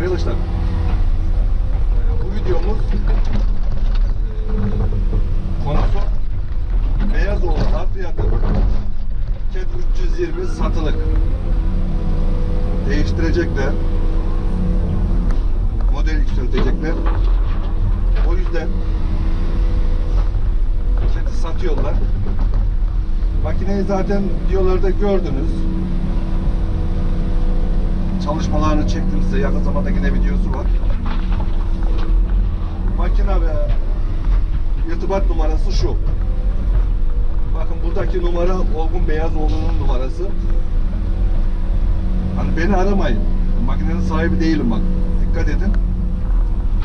arkadaşlar. Bu videomuz ee, konusu Beyazoğlu harfiyatı Cat 320 satılık. Değiştirecekler. Model yükseltecekler. O yüzden Cat'i satıyorlar. Makineyi zaten videolarda gördünüz. Çalışmalarını çektim size. Yakın zamanda yine videosu var. Makine ve irtibat numarası şu. Bakın buradaki numara Olgun Beyazoğlu'nun numarası. Hani beni aramayın. Makinenin sahibi değilim bak. Dikkat edin.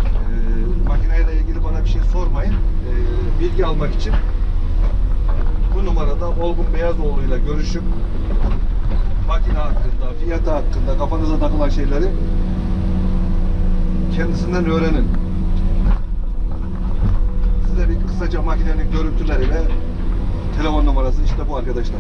Ee, makineyle ilgili bana bir şey sormayın. Ee, bilgi almak için bu numarada Olgun Beyazoğlu ile görüşüp makine hakkında, fiyatı hakkında kafanıza takılan şeyleri kendisinden öğrenin. Size bir kısaca makinenin görüntüleri ve telefon numarası işte bu arkadaşlar.